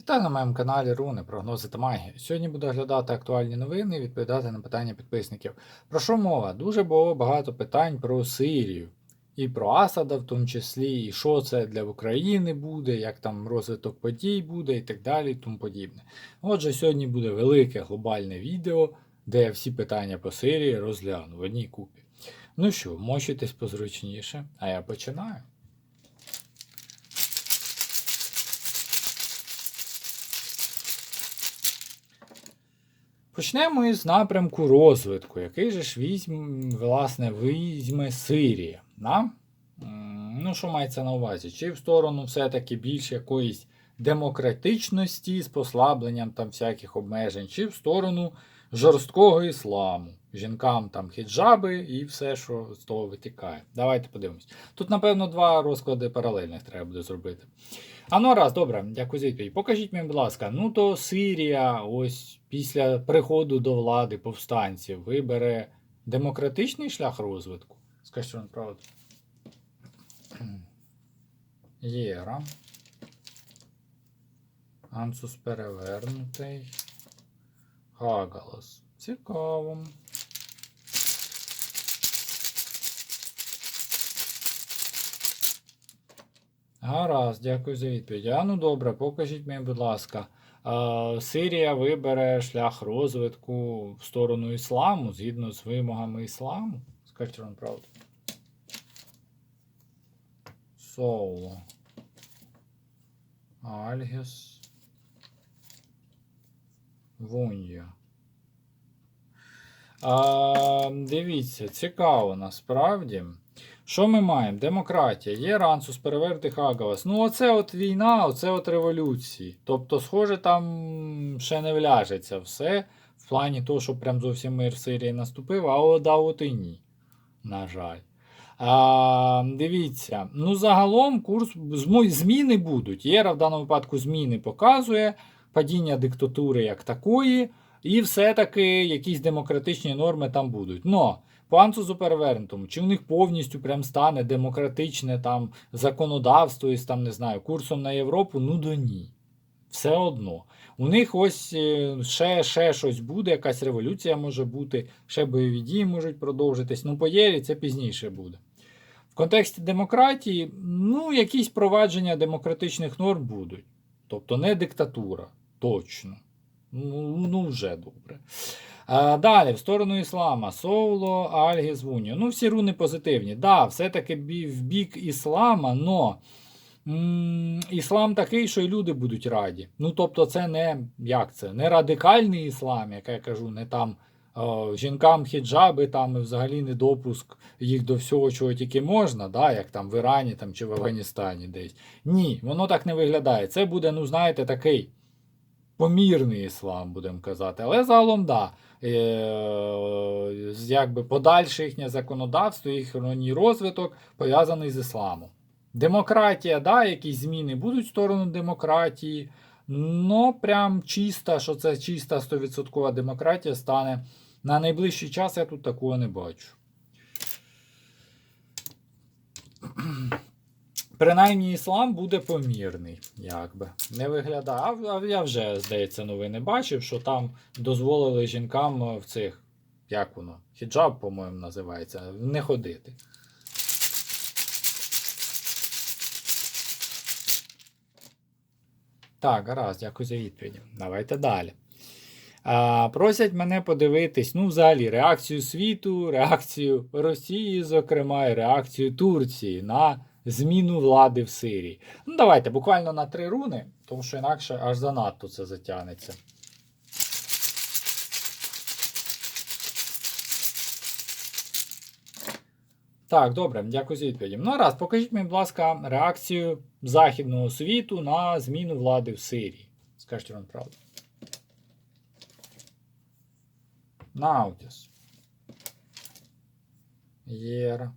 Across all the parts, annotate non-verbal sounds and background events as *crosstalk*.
Вітаю на моєму каналі Руни, прогнози та магія. Сьогодні буду оглядати актуальні новини і відповідати на питання підписників. Про що мова? Дуже було багато питань про Сирію. І про Асада в тому числі, і що це для України буде, як там розвиток подій буде і так далі, і тому подібне. Отже, сьогодні буде велике глобальне відео, де я всі питання по Сирії розгляну в одній купі. Ну що, мочитесь позручніше, а я починаю. Почнемо із напрямку розвитку, який же ж візьм, власне, візьме Сирія. Да? Ну, що мається на увазі? Чи в сторону все-таки більш якоїсь демократичності з послабленням там всяких обмежень, чи в сторону жорсткого ісламу, жінкам там хіджаби і все, що з того витікає. Давайте подивимось. Тут, напевно, два розклади паралельних треба буде зробити. А ну раз, добре, дякую за відповідь. Покажіть мені, будь ласка, ну то Сирія, ось після приходу до влади повстанців, вибере демократичний шлях розвитку. Скажіть, що правда. Єра. Ансус перевернутий. Гагалас. Цікаво. Гаразд, дякую за відповідь. А ну добре, покажіть мені, будь ласка. Сирія вибере шлях розвитку в сторону ісламу згідно з вимогами ісламу. Скажіть вам правду. Соло. Альгіс. Вунья. Дивіться, цікаво насправді. Що ми маємо? Демократія, є Рансус, перевертий Хагалас. Ну, оце от війна, оце от революції. Тобто, схоже, там ще не вляжеться все. В плані того, що прям зовсім мир в Сирії наступив, а от, от і ні. На жаль. А, дивіться, ну загалом курс зміни будуть. Єра в даному випадку зміни показує, падіння диктатури як такої, і все-таки якісь демократичні норми там будуть. Но по Ансузу чи в них повністю прям стане демократичне там законодавство із там, не знаю, курсом на Європу, ну до ні. Все одно. У них ось е, ще, ще щось буде, якась революція може бути, ще бойові дії можуть продовжитись. Ну, по Єрі це пізніше буде. В контексті демократії, ну, якісь провадження демократичних норм будуть. Тобто не диктатура, точно. Ну, ну вже добре. А, далі, в сторону іслама. Соуло, Альгіс, Вуньо. Ну, всі руни позитивні. Да, все-таки в бік іслама, но іслам такий, що і люди будуть раді. Ну, тобто, це не як це, не радикальний іслам, як я кажу, не там жінкам хіджаби, там і взагалі не допуск їх до всього, чого тільки можна, да, як там в Ірані там, чи в Афганістані десь. Ні, воно так не виглядає. Це буде, ну, знаєте, такий помірний іслам, будемо казати. Але загалом, да. Е, якби подальше їхнє законодавство, їхній розвиток пов'язаний з ісламом. Демократія, да, якісь зміни будуть в сторону демократії, но прям чиста, що це чиста 100% демократія стане на найближчий час, я тут такого не бачу. Принаймні іслам буде помірний, якби. Не виглядає. А, я вже, здається, новини бачив, що там дозволили жінкам е, в цих, як воно, хіджаб, по-моєму, називається, не ходити. Так, гаразд, дякую за відповідь. Давайте далі. А, просять мене подивитись, ну, взагалі, реакцію світу, реакцію Росії, зокрема, і реакцію Турції на зміну влади в Сирії. Ну, давайте буквально на три руни, тому що інакше аж занадто це затягнеться. Так, добре, дякую за відповідь. Ну, раз, покажіть мені, будь ласка, реакцію Західного світу на зміну влади в Сирії. Скажіть вам правду. Наутіс. Єра.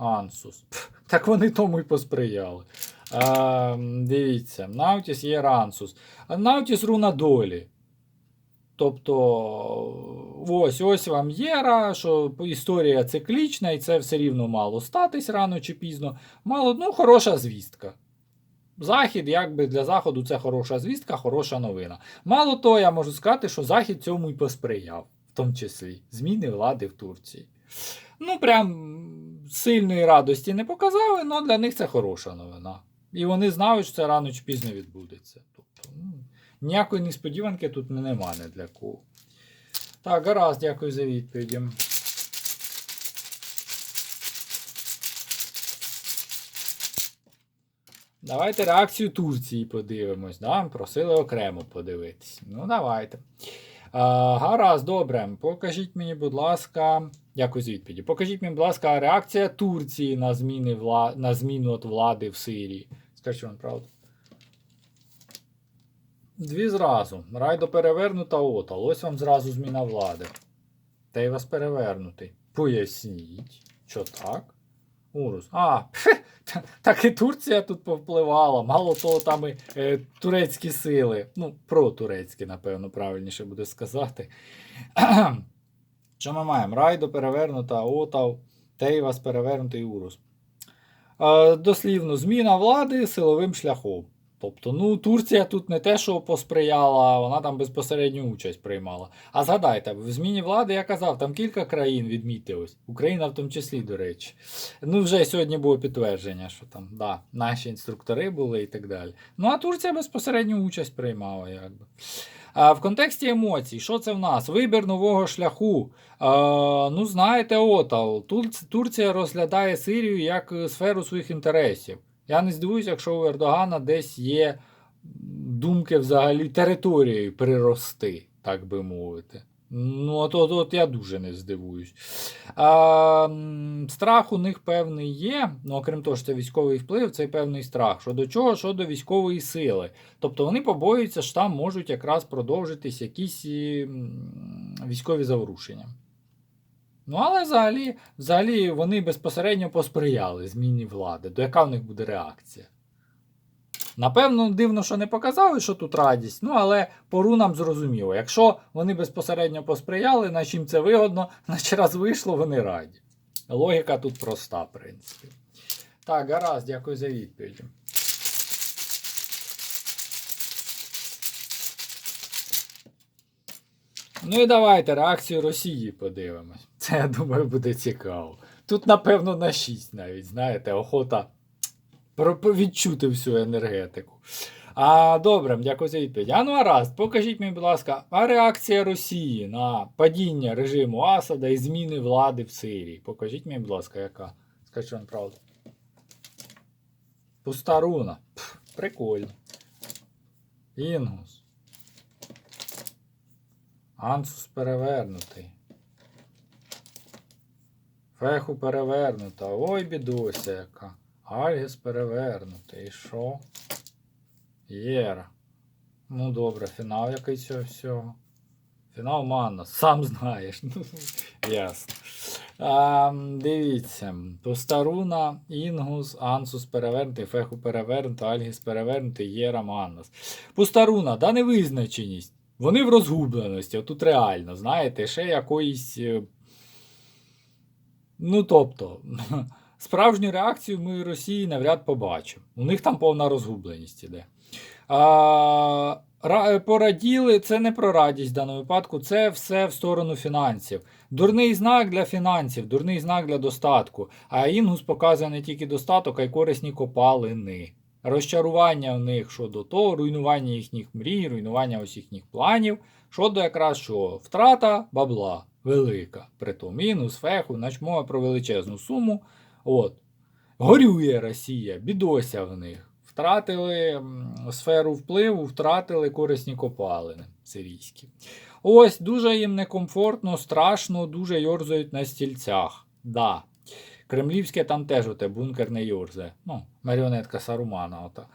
Ансус. Так вони тому й посприяли. А, дивіться, Наутіс є Ансус. А Наутіс руна долі. Тобто, ось ось вам Єра, що історія циклічна, і це все рівно мало статись рано чи пізно. Мало, ну, хороша звістка. Захід, якби для Заходу це хороша звістка, хороша новина. Мало того, я можу сказати, що Захід цьому і посприяв, в тому числі зміни влади в Турції. Ну, прям сильної радості не показали, але для них це хороша новина. І вони знають, що це рано чи пізно відбудеться. Тобто, ну, ніякої несподіванки тут нема не для кого. Так, гаразд, дякую за відповіді. Давайте реакцію Турції подивимось. Да? Просили окремо подивитись. Ну, давайте. А, гаразд, добре. Покажіть мені, будь ласка. Дякую за відповіді. Покажіть мені, будь ласка, реакція Турції на, зміни вла... на зміну от влади в Сирії. Скажіть вам правду. Дві зразу. Райдо перевернута отал. Ось вам зразу зміна влади. Та й вас перевернутий. Поясніть, що так? Урус. А, так і Турція тут повпливала. Мало того, там і е, турецькі сили. Ну, протурецькі, напевно, правильніше буде сказати. Що ми маємо? Райдо перевернута, Отав, Тейвас перевернутий Урус. Е, дослівно, зміна влади силовим шляхом. Тобто, ну, Турція тут не те, що посприяла, вона там безпосередню участь приймала. А згадайте, в зміні влади я казав, там кілька країн відмітилось. Україна в тому числі, до речі. Ну, вже сьогодні було підтвердження, що там, да, наші інструктори були і так далі. Ну, а Турція безпосередню участь приймала, якби. А в контексті емоцій, що це в нас? Вибір нового шляху. А, ну, знаєте, отал. Турція розглядає Сирію як е, сферу своїх інтересів. Я не здивуюся, якщо у Ердогана десь є думки взагалі територією прирости, так би мовити. Ну, от, от, от я дуже не здивуюсь. А, страх у них певний є, ну окрім того, що це військовий вплив, це певний страх. Що до чого, що до військової сили. Тобто вони побоюються, що там можуть якраз продовжитись якісь військові заворушення. Ну, але взагалі, взагалі вони безпосередньо посприяли зміні влади. До яка в них буде реакція? Напевно, дивно, що не показали, що тут радість, ну але по рунам зрозуміло. Якщо вони безпосередньо посприяли, значить їм це вигодно, *laughs* значить раз вийшло, вони раді. Логіка тут проста, в принципі. Так, гаразд, дякую за відповідь. Ну і давайте реакцію Росії подивимось. *laughs* Це, я думаю, буде цікаво. Тут, напевно, на 6 навіть, знаєте, охота відчути всю енергетику. А добре, дякую за відповідь. А ну а раз, покажіть мені, будь ласка, а реакція Росії на падіння режиму Асада і зміни влади в Сирії. Покажіть мені, будь ласка, яка? Скажіть вам правду. Пуста руна. Пф, прикольно. Інгус. Ансус перевернутий. Феху перевернута. Ой, бідося яка. Альгіс перевернутий. І що? Єра. Ну добре, фінал який цього всього. Фінал Манна, сам знаєш. *laughs* Ну, ясно. А, дивіться. Постаруна, Інгус, Ансус перевернутий, Феху перевернутий, Альгіс перевернутий, Єра Маннас. Постаруна, да невизначеність. Вони в розгубленості, отут реально, знаєте, ще якоїсь. е, Ну, тобто, *laughs* справжню реакцію ми Росії навряд побачимо. У них там повна розгубленість іде. А, пораділи, це не про радість в даному випадку, це все в сторону фінансів. Дурний знак для фінансів, дурний знак для достатку. А Інгус показує не тільки достаток, а й корисні копалини. Розчарування в них щодо того, руйнування їхніх мрій, руйнування ось їхніх планів. Щодо якраз що втрата бабла велика. Притом мінус, феху, нач мова про величезну суму. От. Горює Росія, бідося в них. Втратили сферу впливу, втратили корисні копалини сирійські. Ось дуже їм некомфортно, страшно, дуже йорзають на стільцях. Да. Кремлівське там теж оте бункер не йорзе. Ну, маріонетка Сарумана. Ота.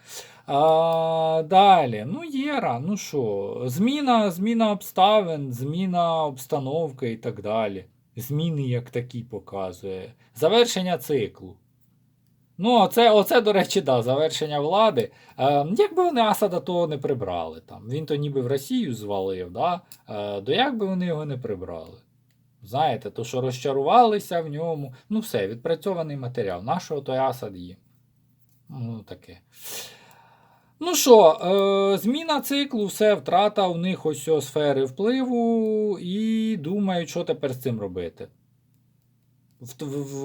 А, далі, ну, Єра, ну що, зміна, зміна обставин, зміна обстановки і так далі. Зміни як такі показує. Завершення циклу. Ну, оце, оце, до речі, да, завершення влади. Е, якби вони Асада того не прибрали там. Він то ніби в Росію звалив, да? е, то як би вони його не прибрали? Знаєте, то що розчарувалися в ньому. Ну, все, відпрацьований матеріал. Нашого той Асад їм. Ну, таке. Ну що, е, зміна циклу, все, втрата у них ось о сфери впливу, і думають, що тепер з цим робити.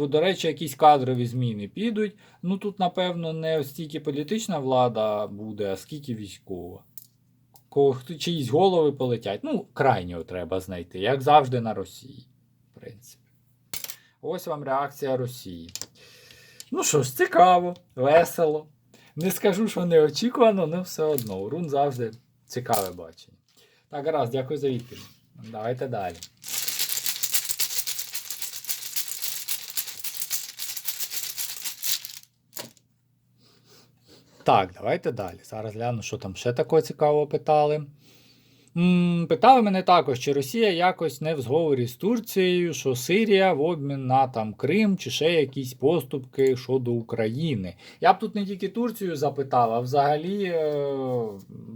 До речі, якісь кадрові зміни підуть. Ну тут, напевно, не стільки політична влада буде, а скільки військова. Ко- Чиїсь голови полетять. Ну, крайнього треба знайти, як завжди на Росії. В принципі. Ось вам реакція Росії. Ну що ж, цікаво, весело. Не скажу, що неочікувано, але все одно. Урун завжди цікаве бачення. Так, гаразд, дякую за відповідь. Давайте далі. Так, давайте далі. Зараз гляну, що там ще такого цікавого питали. Питали мене також, чи Росія якось не в зговорі з Турцією, що Сирія в обмін на там Крим чи ще якісь поступки щодо України. Я б тут не тільки Турцію запитав, а взагалі, е,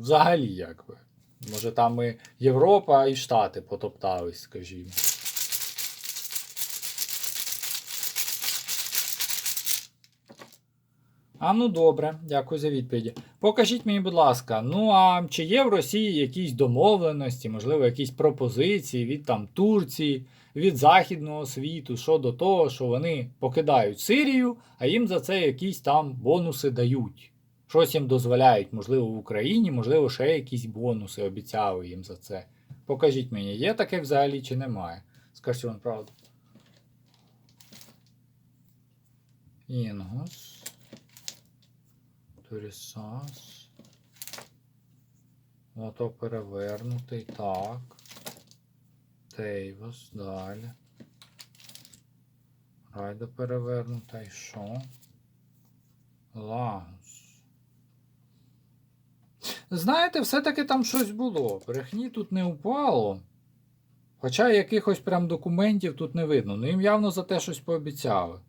взагалі якби. Може там і Європа і Штати потоптались, скажімо. А ну добре, дякую за відповіді. Покажіть мені, будь ласка, ну а чи є в Росії якісь домовленості, можливо, якісь пропозиції від там Турції, від Західного світу щодо того, що вони покидають Сирію, а їм за це якісь там бонуси дають. Щось їм дозволяють, можливо, в Україні, можливо, ще якісь бонуси обіцяли їм за це. Покажіть мені, є таке взагалі чи немає? Скажіть вам правду. Інгус. Турісас. Ото перевернутий. Так. Тейвас. Далі. Райда перевернута. І що? Лагус. Знаєте, все-таки там щось було. Брехні тут не упало. Хоча якихось прям документів тут не видно. Ну їм явно за те щось пообіцяли.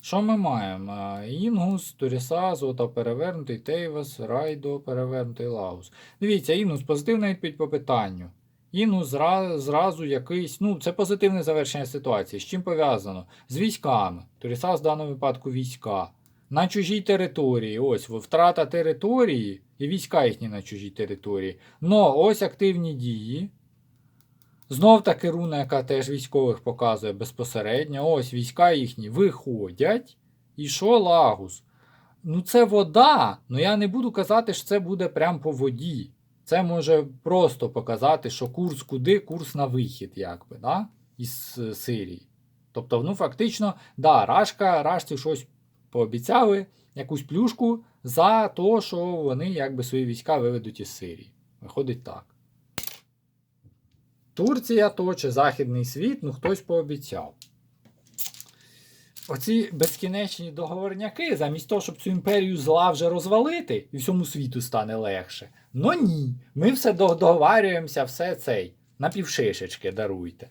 Що ми маємо? Інгус, Туріса, Зота перевернутий, Тейвас, Райдо перевернутий, Лагус. Дивіться, Інгус, позитивна відповідь по питанню. Інгус зра- зразу якийсь, ну, це позитивне завершення ситуації. З чим пов'язано? З військами. Турісас в даному випадку війська. На чужій території. Ось втрата території і війська їхні на чужій території. Но ось активні дії. Знов таки руна, яка теж військових показує безпосередньо. Ось війська їхні виходять. І що лагус? Ну, це вода. Ну я не буду казати, що це буде прямо по воді. Це може просто показати, що курс куди, курс на вихід, якби, да? із е, Сирії. Тобто, ну, фактично, да, Рашка, Рашці щось пообіцяли, якусь плюшку за те, що вони якби свої війська виведуть із Сирії. Виходить так. Турція то чи Західний світ, ну хтось пообіцяв. Оці безкінечні договорняки, замість того, щоб цю імперію зла вже розвалити, і всьому світу стане легше. Ну ні, ми все до- договарюємося, все цей. На півшишечки даруйте.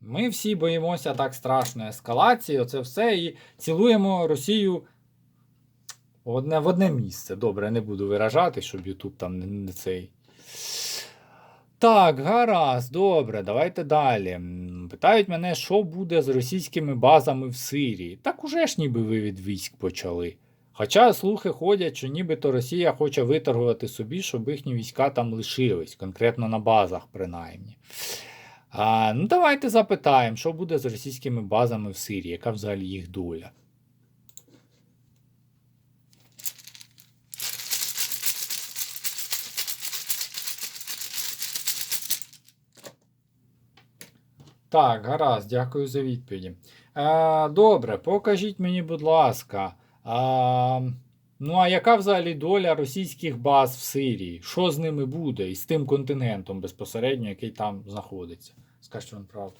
Ми всі боїмося так страшної ескалації, оце все, і цілуємо Росію одне, в одне місце. Добре, не буду виражати, щоб Ютуб там не, не цей. Так, гаразд, добре, давайте далі. Питають мене, що буде з російськими базами в Сирії. Так уже ж ніби вивід військ почали. Хоча слухи ходять, що нібито Росія хоче виторгувати собі, щоб їхні війська там лишились, конкретно на базах, принаймні. А, ну, давайте запитаємо, що буде з російськими базами в Сирії, яка взагалі їх доля. Так, гаразд, дякую за відповіді. Е, добре, покажіть мені, будь ласка. А, ну, а яка взагалі доля російських баз в Сирії? Що з ними буде і з тим континентом безпосередньо, який там знаходиться? Скажіть вам правду.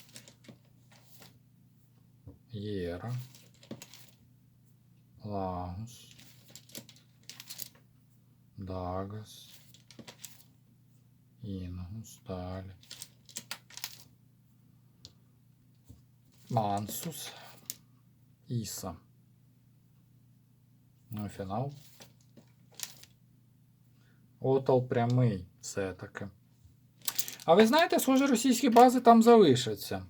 Єра. Лагус. Дагас. Інгус. Далі. Мансус. Іса. Ну і фінал. Отал прямий все-таки. А ви знаєте, схоже, російські бази там залишаться.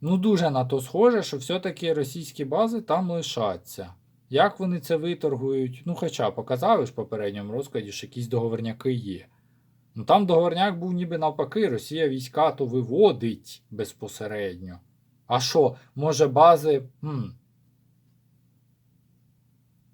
Ну, дуже на то схоже, що все-таки російські бази там лишаться. Як вони це виторгують? Ну, хоча показали ж в попередньому розкладі, що якісь договорняки є. Ну там договорняк був ніби навпаки, Росія війська то виводить безпосередньо. А що, може бази. Хм.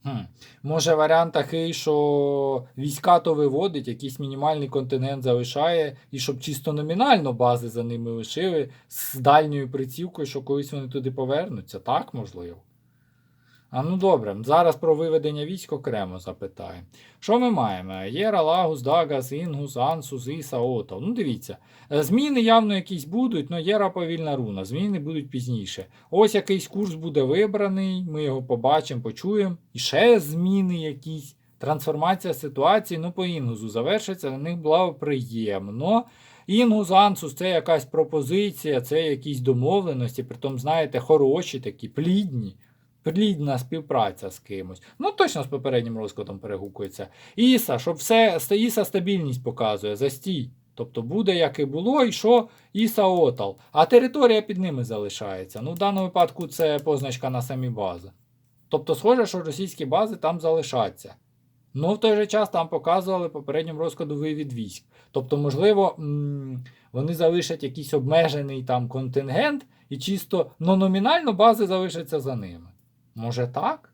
Хм. Може варіант такий, що війська то виводить, якийсь мінімальний контингент залишає, і щоб чисто номінально бази за ними лишили з дальньою прицівкою, що колись вони туди повернуться. Так можливо. А ну добре, зараз про виведення військ окремо запитаємо. Що ми маємо? Єра, Лагус, Дагас, Інгус, Ансус, Іса, Отал. Ну дивіться. е, Зміни явно якісь будуть, але Єра повільна руна. Зміни будуть пізніше. Ось якийсь курс буде вибраний, ми його побачимо, почуємо. І ще зміни якісь. Трансформація ситуації, ну, по Інгузу завершиться, на них було приємно. Інгус, Ансус це якась пропозиція, це якісь домовленості, притом, знаєте, хороші такі, плідні. Плідна співпраця з кимось. Ну, точно з попереднім розкладом перегукується. Іса, щоб все, Іса стабільність показує, застій. Тобто буде, як і було, і що Іса Отал. А територія під ними залишається. Ну, в даному випадку це позначка на самі бази. Тобто, схоже, що російські бази там залишаться. Ну, в той же час там показували попередньому розкладу вивід військ. Тобто, можливо, вони залишать якийсь обмежений там контингент, і чисто ну, номінально бази залишаться за ними. Може так?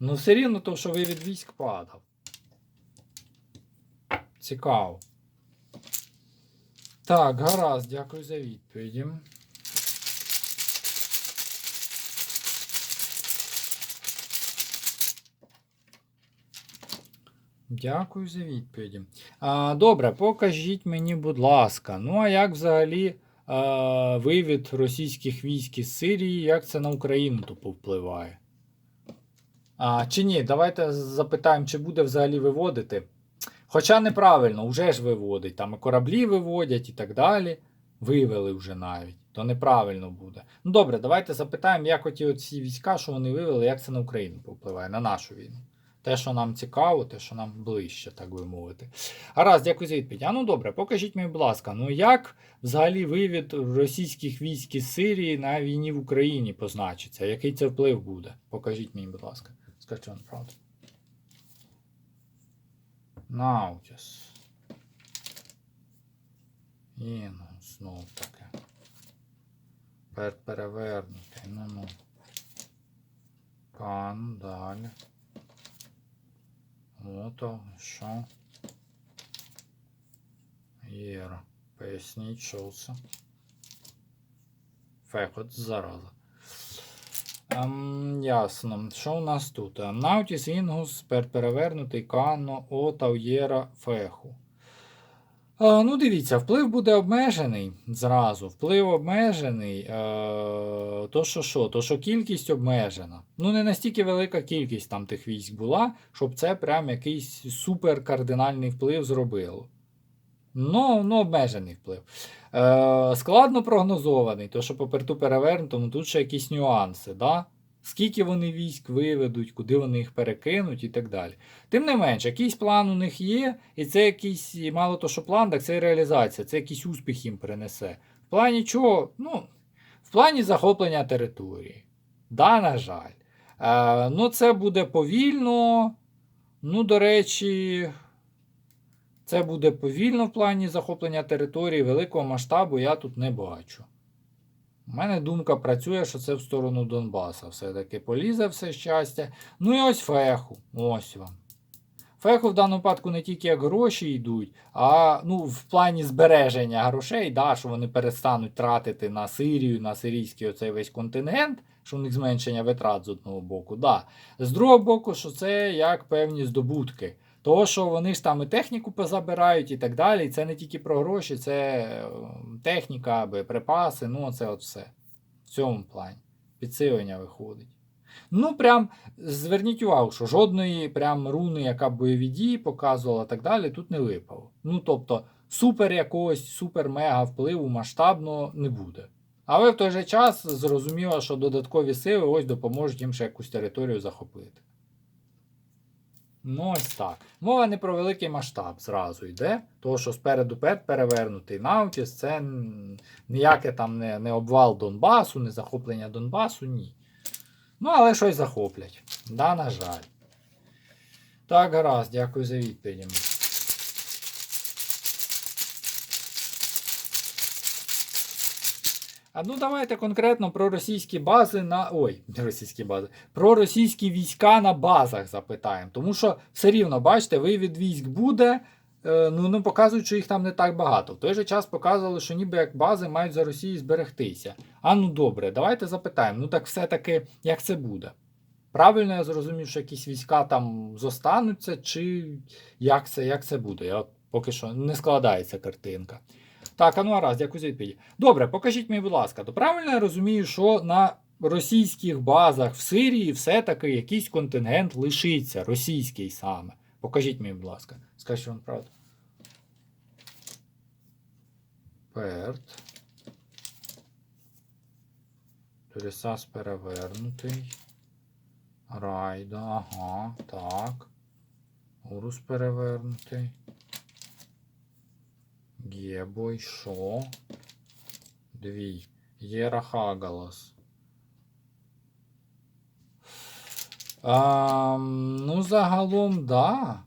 Ну, все рівно, то, що вивід військ падав. Цікаво. Так, гаразд, дякую за відповіді. Дякую за відповіді. А, добре, покажіть мені, будь ласка. Ну, а як взагалі вивід російських військ із Сирії, як це на Україну то повпливає? А, чи ні, давайте запитаємо, чи буде взагалі виводити. Хоча неправильно, вже ж виводить. Там і кораблі виводять і так далі. Вивели вже навіть. То неправильно буде. Ну добре, давайте запитаємо, як оті оці війська, що вони вивели, як це на Україну повпливає, на нашу війну. Те, що нам цікаво, те, що нам ближче, так би мовити. Гаразд, дякую за відповідь. А ну добре, покажіть мені, будь ласка, ну як взагалі вивід російських військ із Сирії на війні в Україні позначиться? Який це вплив буде? Покажіть мені, будь ласка. Скажіть вам правду. Наутіс. І ну, знов таке. Пер перевернутий. Ну ну. Кан, далі. Ото, що? Єра. Поясніть, що це. Фехот, зараза. Ем, ясно. Що у нас тут? Наутіс, Інгус, пер перевернутий, Кано, Отав, Єра, Феху. Ну, дивіться, вплив буде обмежений зразу. Вплив обмежений. Е, то, що що? То, що кількість обмежена. Ну, не настільки велика кількість там тих військ була, щоб це прям якийсь суперкардинальний вплив зробило. Ну, ну обмежений вплив. Е, складно прогнозований, то що по перту перевернутому тут ще якісь нюанси. Да? Скільки вони військ виведуть, куди вони їх перекинуть і так далі. Тим не менш, якийсь план у них є, і це якийсь, і мало то, що план, так це і реалізація, це якийсь успіх їм принесе. В плані чого? Ну, в плані захоплення території. Да, на жаль. Е, ну, це буде повільно. Ну, до речі, це буде повільно в плані захоплення території, великого масштабу я тут не бачу. У мене думка працює, що це в сторону Донбаса. Все-таки полізе все щастя. Ну і ось феху. Ось вам. Феху в даному випадку не тільки як гроші йдуть, а ну, в плані збереження грошей, да, що вони перестануть тратити на Сирію, на сирійський оцей весь контингент, що в них зменшення витрат з одного боку. Да. З другого боку, що це як певні здобутки. Того, що вони ж там і техніку позабирають і так далі. І це не тільки про гроші, це е, техніка, боєприпаси, ну це от все. В цьому плані. Підсилення виходить. Ну, прям зверніть увагу, що жодної прям руни, яка бойові дії показувала так далі, тут не випало. Ну, тобто, супер якогось, супер-мега впливу масштабного не буде. Але в той же час зрозуміло, що додаткові сили ось допоможуть їм ще якусь територію захопити. Ну, ось так. Мова не про великий масштаб зразу йде. Тому що спереду перевернутий Наутіс, це ніяке там не, не обвал Донбасу, не захоплення Донбасу, ні. Ну, але щось захоплять. Да, на жаль. Так, гаразд, дякую за відповідь. А ну давайте конкретно про російські бази на. Ой, російські бази. Про російські війська на базах запитаємо. Тому що все рівно, бачите, вивід військ буде. е, Ну, ну показують, що їх там не так багато. В той же час показували, що ніби як бази мають за Росією зберегтися. А ну добре, давайте запитаємо. Ну так все-таки, як це буде? Правильно я зрозумів, що якісь війська там зостануться, чи як це, як це буде? Я поки що не складається картинка. Так, а ну раз, дякую за відповідь. Добре, покажіть мені, будь ласка, то правильно я розумію, що на російських базах в Сирії все-таки якийсь контингент лишиться, російський саме. Покажіть мені, будь ласка. Скажіть вам правду. Перт. Турісас перевернутий. Райда, ага, так. Урус перевернутий. Гебой, шо? Дві. Єра Хагалас. Ну, загалом, да.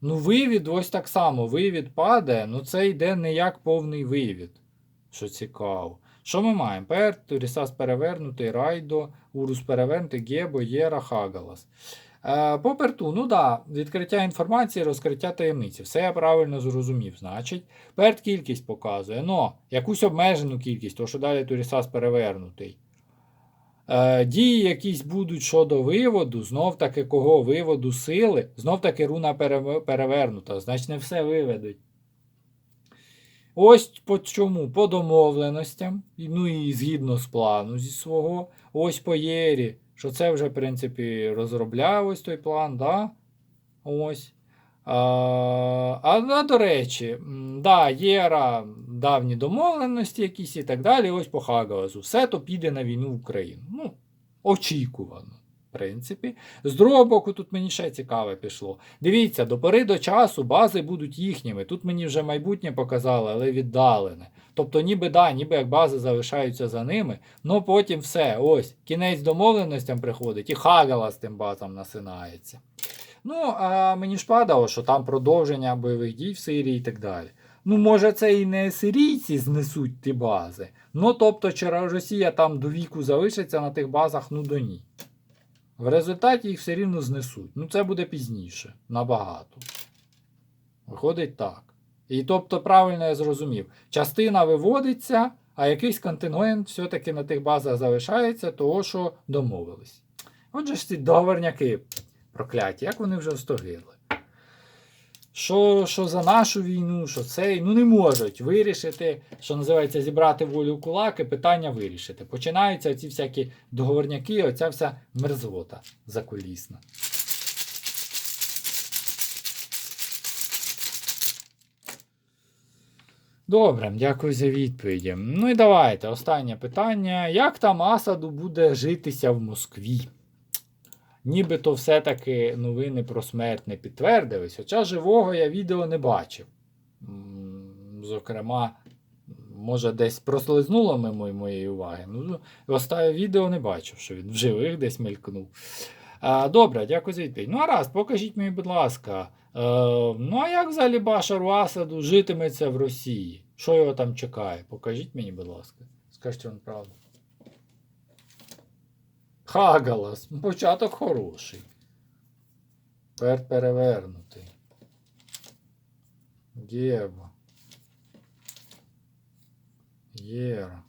Ну, вивід ось так само. Вивід падає, ну це йде не як повний вивід. Що цікаво. Що ми маємо? Пер, Турісас перевернутий, Райдо, Урус перевернутий, Гебо, Єра, Хагалас. Е, по перту, ну да, відкриття інформації, розкриття таємниці. Все я правильно зрозумів. Значить, перт кількість показує, но якусь обмежену кількість, то що далі Турісас перевернутий. Е, дії якісь будуть щодо виводу, знов таки кого виводу сили, знов таки руна перевернута, значить не все виведуть. Ось по чому? По домовленостям, ну і згідно з плану зі свого, ось по Єрі, що це вже, в принципі, розробляв ось той план, да? Ось. А, а а, до речі, да, Єра, давні домовленості якісь і так далі, ось по Хагалазу. Все то піде на війну в Україну. Ну, очікувано, в принципі. З другого боку, тут мені ще цікаве пішло. Дивіться, до пори до часу бази будуть їхніми. Тут мені вже майбутнє показали, але віддалене. Тобто, ніби да, ніби як бази залишаються за ними, но потім все, ось, кінець домовленостям приходить, і Хагала з тим базам насинається. Ну, а мені ж падало, що там продовження бойових дій в Сирії і так далі. Ну, може, це і не сирійці знесуть ті бази. Ну, тобто, чи Росія там до віку залишиться на тих базах, ну до ні. В результаті їх все рівно знесуть. Ну, це буде пізніше, набагато. Виходить так. І тобто, правильно я зрозумів, частина виводиться, а якийсь контингент все-таки на тих базах залишається, того, що домовились. Отже ж ці договорняки прокляті, як вони вже встогили. Що, що за нашу війну, що цей, ну не можуть вирішити, що називається зібрати волю в кулак і питання вирішити. Починаються ці всякі договорняки, оця вся мерзота закулісна. Добре, дякую за відповіді. Ну і давайте, останнє питання. Як там Асаду буде житися в Москві? Нібито все-таки новини про смерть не підтвердились, хоча живого я відео не бачив. Зокрема, може, десь прослизнуло мимо моєї уваги. Ну, останнє відео не бачив, що він в живих десь мелькнув. Добре, дякую за відповідь. Ну, а раз, покажіть мені, будь ласка. Е, ну, а як взагалі Башару Асаду житиметься в Росії? Що його там чекає? Покажіть мені, будь ласка. Скажіть вам правду. Хагалас. Початок хороший. Пер перевернутий. Єва. Єра.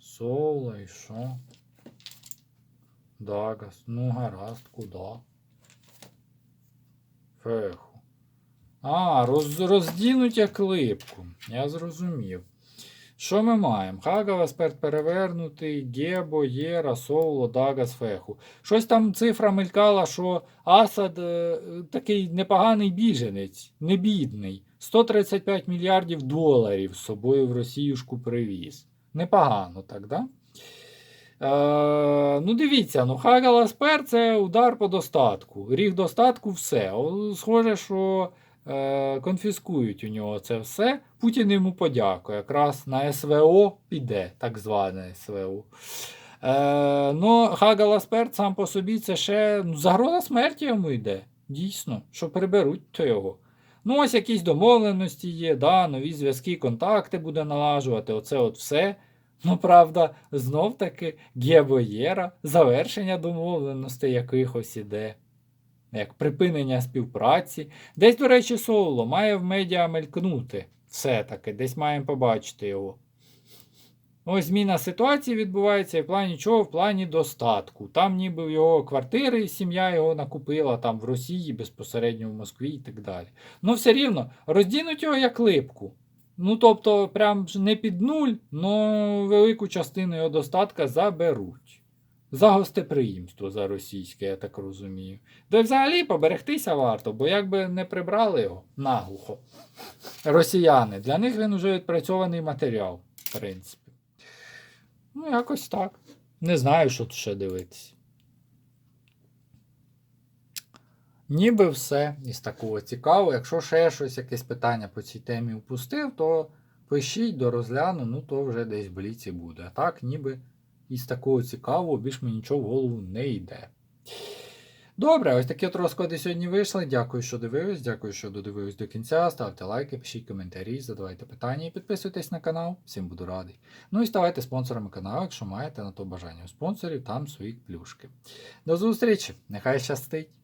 Соло і що? Дагас. Ну, гаразд, куди? Феху. А, роз, роздінуть як липку. Я зрозумів. Що ми маємо? Хагавас перт перевернутий, Гебо, Єра, Соло, Дагас, Феху. Щось там цифра мелькала, що Асад е, такий непоганий біженець, не бідний. 135 мільярдів доларів з собою в Росіюшку привіз. Непогано так, да? Е, ну, дивіться, ну Хагала Спер це удар по достатку. Ріг достатку все. Схоже, що е, конфіскують у нього це все. Путін йому подякує. Якраз на СВО піде, так зване СВО. Е, ну, Хагала Спер сам по собі це ще ну, загроза смерті йому йде. Дійсно, що приберуть то його. Ну, ось якісь домовленості є, да, нові зв'язки, контакти буде налажувати, оце от все. Ну, правда, знов таки Гєбоєра, завершення домовленостей якихось іде, як припинення співпраці. Десь, до речі, Соло має в медіа мелькнути. Все-таки, десь маємо побачити його. Ось зміна ситуації відбувається і в плані чого? В плані достатку. Там ніби в його квартири, сім'я його накупила там в Росії, безпосередньо в Москві і так далі. Ну, все рівно, роздінуть його як липку. Ну, тобто, прям не під нуль, але велику частину його достатка заберуть. За гостеприємство за російське, я так розумію. Де взагалі поберегтися варто, бо якби не прибрали його наглухо. Росіяни, для них він уже відпрацьований матеріал, в принципі. Ну, якось так. Не знаю, що тут ще дивитися. Ніби все із такого цікавого. Якщо ще щось, якесь питання по цій темі упустив, то пишіть до розгляну, ну то вже десь в бліці буде. А так, ніби із такого цікавого більш мені нічого в голову не йде. Добре, ось такі от розклади сьогодні вийшли. Дякую, що дивились. Дякую, що додивились до кінця. Ставте лайки, пишіть коментарі, задавайте питання і підписуйтесь на канал. Всім буду радий. Ну і ставайте спонсорами каналу, якщо маєте на то бажання у спонсорів, там свої плюшки. До зустрічі! Нехай щастить!